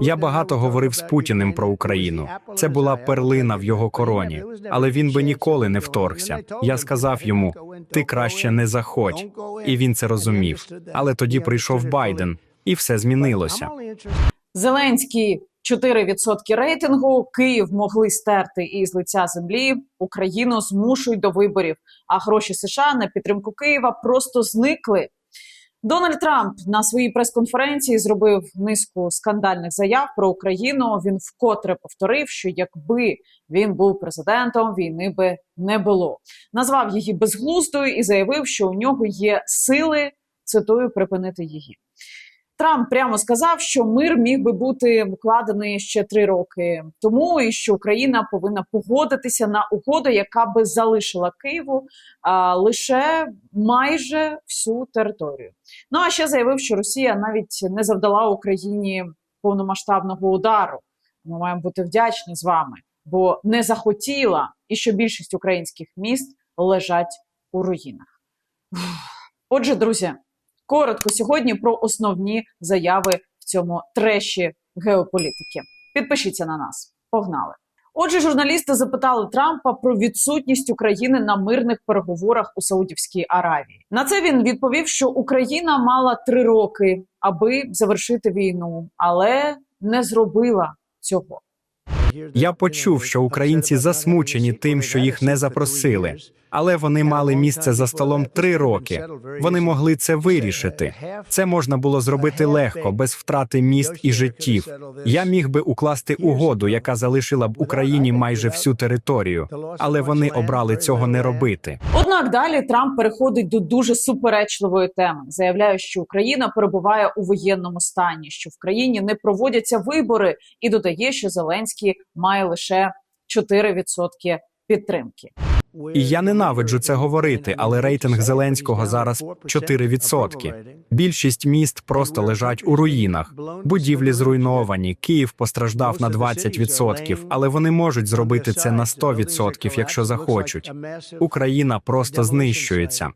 Я багато говорив з Путіним про Україну. Це була перлина в його короні, але він би ніколи не вторгся. Я сказав йому: ти краще не заходь, і він це розумів. Але тоді прийшов Байден, і все змінилося. Зеленський 4% рейтингу. Київ могли стерти із лиця землі. Україну змушують до виборів. А гроші США на підтримку Києва просто зникли. Дональд Трамп на своїй прес-конференції зробив низку скандальних заяв про Україну. Він вкотре повторив, що якби він був президентом, війни би не було. Назвав її безглуздою і заявив, що у нього є сили цитую припинити її. Трамп прямо сказав, що мир міг би бути укладений ще три роки тому, і що Україна повинна погодитися на угоду, яка би залишила Києву а, лише майже всю територію. Ну а ще заявив, що Росія навіть не завдала Україні повномасштабного удару. Ми маємо бути вдячні з вами, бо не захотіла, і що більшість українських міст лежать у руїнах. Отже, друзі, коротко сьогодні про основні заяви в цьому треші геополітики. Підпишіться на нас. Погнали! Отже, журналісти запитали Трампа про відсутність України на мирних переговорах у Саудівській Аравії. На це він відповів, що Україна мала три роки, аби завершити війну, але не зробила цього. Я почув, що українці засмучені тим, що їх не запросили, але вони мали місце за столом три роки. Вони могли це вирішити. Це можна було зробити легко, без втрати міст і життів. Я міг би укласти угоду, яка залишила б Україні майже всю територію, але вони обрали цього не робити. Однак далі Трамп переходить до дуже суперечливої теми, заявляє, що Україна перебуває у воєнному стані, що в країні не проводяться вибори, і додає, що Зеленський має лише 4% підтримки. І я ненавиджу це говорити, але рейтинг Зеленського зараз 4%. Більшість міст просто лежать у руїнах. Будівлі зруйновані. Київ постраждав на 20%, але вони можуть зробити це на 100%, якщо захочуть. Україна просто знищується.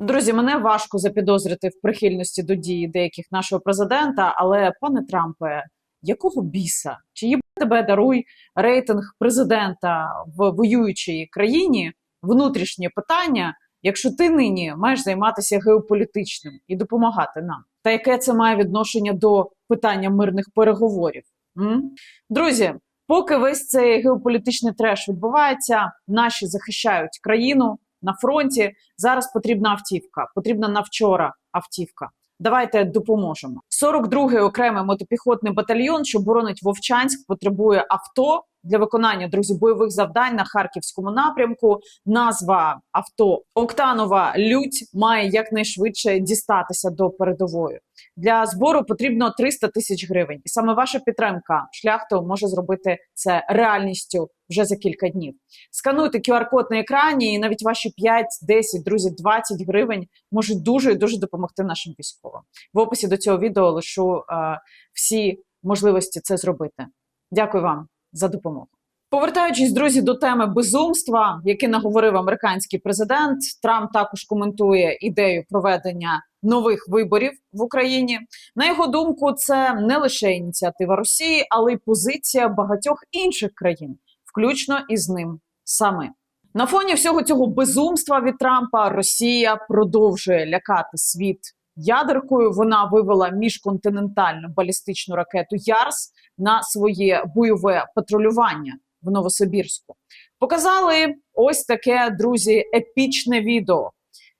Друзі, мене важко запідозрити в прихильності до дії деяких нашого президента. Але, пане Трампе, якого біса? Чи їб тебе даруй рейтинг президента в воюючій країні? Внутрішнє питання, якщо ти нині маєш займатися геополітичним і допомагати нам, та яке це має відношення до питання мирних переговорів? М? Друзі, поки весь цей геополітичний треш відбувається, наші захищають країну на фронті. Зараз потрібна автівка, потрібна на вчора автівка. Давайте допоможемо. 42-й окремий мотопіхотний батальйон, що боронить Вовчанськ, потребує авто для виконання друзі бойових завдань на харківському напрямку. Назва авто Октанова Лють має якнайшвидше дістатися до передової. Для збору потрібно 300 тисяч гривень, і саме ваша підтримка шляхту може зробити це реальністю вже за кілька днів. Скануйте QR-код на екрані, і навіть ваші 5, 10, друзі, 20 гривень можуть дуже і дуже допомогти нашим військовим. В описі до цього відео лишу е, всі можливості це зробити. Дякую вам за допомогу. Повертаючись, друзі, до теми безумства, яке наговорив американський президент, Трамп також коментує ідею проведення нових виборів в Україні. На його думку, це не лише ініціатива Росії, але й позиція багатьох інших країн, включно із ним самим. На фоні всього цього безумства від Трампа Росія продовжує лякати світ ядеркою. Вона вивела міжконтинентальну балістичну ракету Ярс на своє бойове патрулювання в Новосибірську. Показали ось таке, друзі, епічне відео.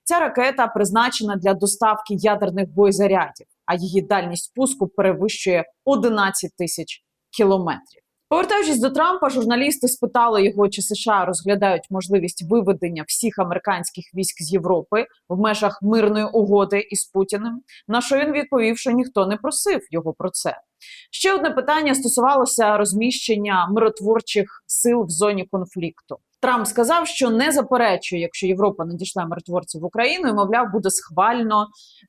Ця ракета призначена для доставки ядерних боєзарядів, а її дальність спуску перевищує 11 тисяч кілометрів. Повертаючись до Трампа, журналісти спитали його, чи США розглядають можливість виведення всіх американських військ з Європи в межах мирної угоди із Путіним. На що він відповів, що ніхто не просив його про це. Ще одне питання стосувалося розміщення миротворчих сил в зоні конфлікту. Трамп сказав, що не заперечує, якщо Європа надійшла миротворців в Україну, і мовляв, буде схвально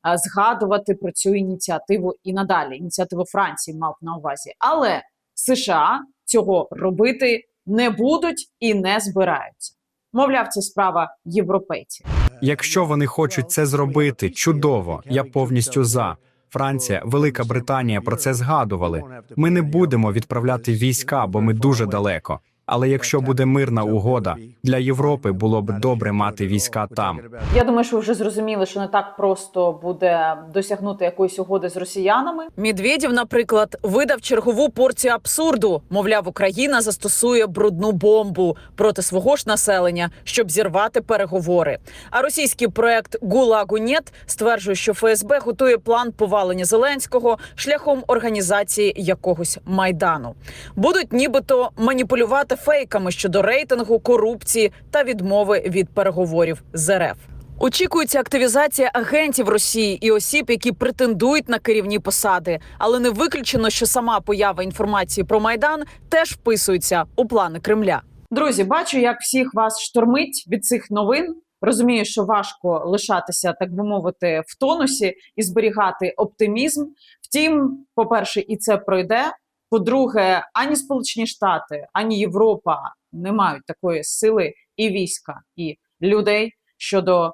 е, згадувати про цю ініціативу і надалі. Ініціативу Франції мав на увазі, але США цього робити не будуть і не збираються. Мовляв, це справа європейців. Якщо вони хочуть це зробити, чудово, я повністю за. Франція, Велика Британія про це згадували. Ми не будемо відправляти війська, бо ми дуже далеко. Але якщо буде мирна угода для Європи, було б добре мати війська там. Я думаю, що ви вже зрозуміли, що не так просто буде досягнути якоїсь угоди з росіянами. Медведєв, наприклад, видав чергову порцію абсурду. Мовляв, Україна застосує брудну бомбу проти свого ж населення, щоб зірвати переговори. А російський проект «Гулагу Нєт» стверджує, що ФСБ готує план повалення Зеленського шляхом організації якогось майдану. Будуть нібито маніпулювати фейками щодо рейтингу, корупції та відмови від переговорів з РФ. Очікується активізація агентів Росії і осіб, які претендують на керівні посади, але не виключено, що сама поява інформації про майдан теж вписується у плани Кремля. Друзі, бачу, як всіх вас штормить від цих новин. Розумію, що важко лишатися, так би мовити, в тонусі і зберігати оптимізм. Втім, по-перше, і це пройде. По-друге, ані Сполучені Штати, ані Європа не мають такої сили і війська, і людей щодо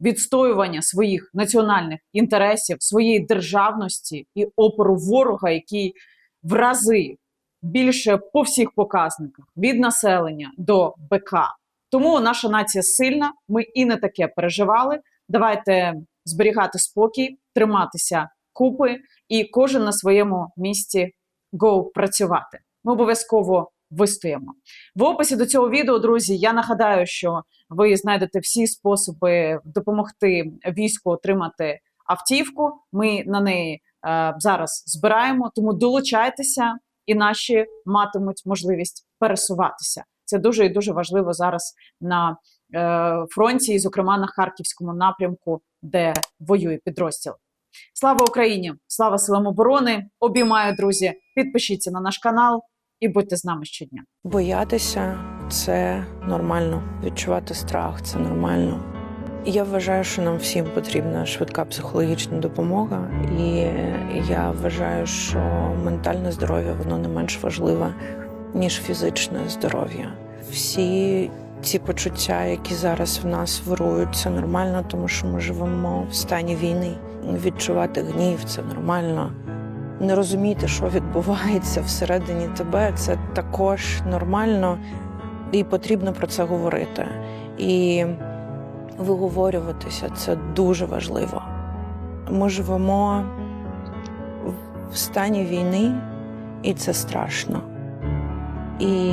відстоювання своїх національних інтересів, своєї державності і опору ворога, який в рази більше по всіх показниках від населення до БК. Тому наша нація сильна. Ми і не таке переживали. Давайте зберігати спокій, триматися купи, і кожен на своєму місці го працювати. Ми обов'язково вистоїмо. В описі до цього відео, друзі, я нагадаю, що ви знайдете всі способи допомогти війську отримати автівку. Ми на неї е, зараз збираємо, тому долучайтеся, і наші матимуть можливість пересуватися. Це дуже і дуже важливо зараз на е, фронті, і, зокрема на харківському напрямку, де воює підрозділ. Слава Україні! Слава силам оборони! Обіймаю, друзі! Підпишіться на наш канал і будьте з нами щодня. Боятися це нормально. Відчувати страх це нормально. Я вважаю, що нам всім потрібна швидка психологічна допомога, і я вважаю, що ментальне здоров'я воно не менш важливе, ніж фізичне здоров'я. Всі ці почуття, які зараз в нас вирують, це нормально, тому що ми живемо в стані війни. Відчувати гнів це нормально. Не розуміти, що відбувається всередині тебе, це також нормально, і потрібно про це говорити. І виговорюватися це дуже важливо. Ми живемо в стані війни, і це страшно. І